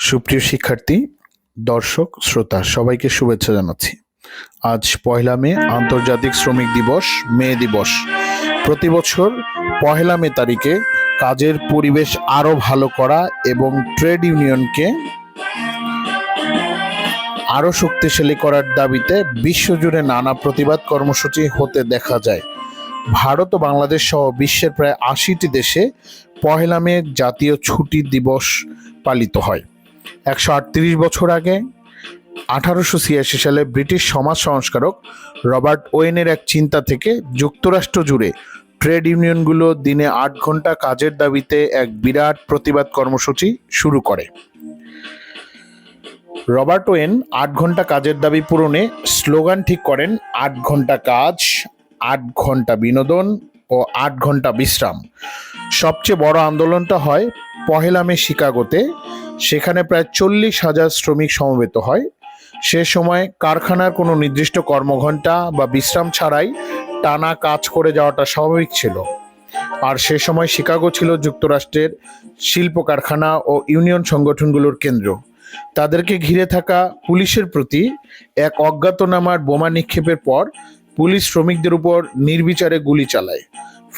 সুপ্রিয় শিক্ষার্থী, দর্শক, শ্রোতা, সবাইকে শুভেচ্ছা জানাচ্ছি। আজ পয়লা মে, আন্তর্জাতিক শ্রমিক দিবস, মে দিবস। প্রতি বছর পহেলা মে তারিখে কাজের পরিবেশ আরও ভালো করা এবং ট্রেড ইউনিয়নকে আরও শক্তিশালী করার দাবিতে বিশ্বজুড়ে নানা প্রতিবাদ কর্মসূচি হতে দেখা যায়। ভারত ও বাংলাদেশ সহ বিশ্বের প্রায় আশিটি দেশে পহেলা মে জাতীয় ছুটি দিবস পালিত হয়। একশো আটত্রিশ বছর আগে, আঠারোশো ছিয়াশি সালে ব্রিটিশ সমাজ সংস্কারক রবার্ট ওয়েনের এক চিন্তা থেকে যুক্তরাষ্ট্র জুড়ে ট্রেড ইউনিয়নগুলো দিনে আট ঘণ্টা কাজের দাবিতে এক বিরাট প্রতিবাদ কর্মসূচি শুরু করে। রবার্ট ওয়েন আট ঘণ্টা কাজের দাবি পূরণে স্লোগান ঠিক করেন, আট ঘণ্টা কাজ, আট ঘণ্টা বিনোদন ও আট ঘণ্টা বিশ্রাম। সবচেয়ে বড় আন্দোলনটা হয় পহেলা মে শিকাগোতে। সেখানে প্রায় চল্লিশ হাজার শ্রমিক সমবেত হয়। সে সময় কারখানার কোনো নির্দিষ্ট কর্মঘণ্টা বা বিশ্রাম ছাড়াই টানা কাজ করে যাওয়াটা স্বাভাবিক ছিল। আর সে সময় শিকাগো ছিল যুক্তরাষ্ট্রের শিল্প কারখানা ও ইউনিয়ন সংগঠনগুলোর কেন্দ্র। তাদেরকে ঘিরে থাকা পুলিশের প্রতি এক অজ্ঞাতনামার বোমা নিক্ষেপের পর পুলিশ শ্রমিকদের উপর নির্বিচারে গুলি চালায়।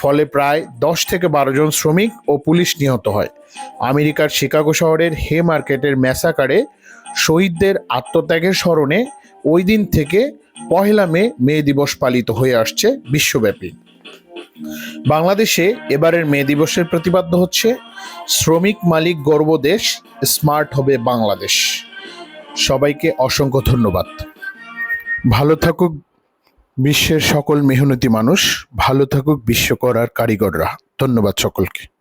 ফলে প্রায় দশ থেকে বারো জন শ্রমিক ও পুলিশ নিহত হয়। আমেরিকার শিকাগো শহরের হে মার্কেটের ম্যাসাকারে শহীদদের আত্মত্যাগের স্মরণে ওই দিন থেকে পহেলা মে মে দিবস পালিত হয়ে আসছে বিশ্বব্যাপী। বাংলাদেশে এবারের মে দিবসের প্রতিপাদ্য হচ্ছে, শ্রমিক মালিক গর্ব দেশ, স্মার্ট হবে বাংলাদেশ। সবাইকে অসংখ্য ধন্যবাদ। ভালো থাকুক বিশ্বের সকল মেহনতি মানুষ ভালো থাকুক বিশ্বকরার কারিগররা। ধন্যবাদ সকলকে।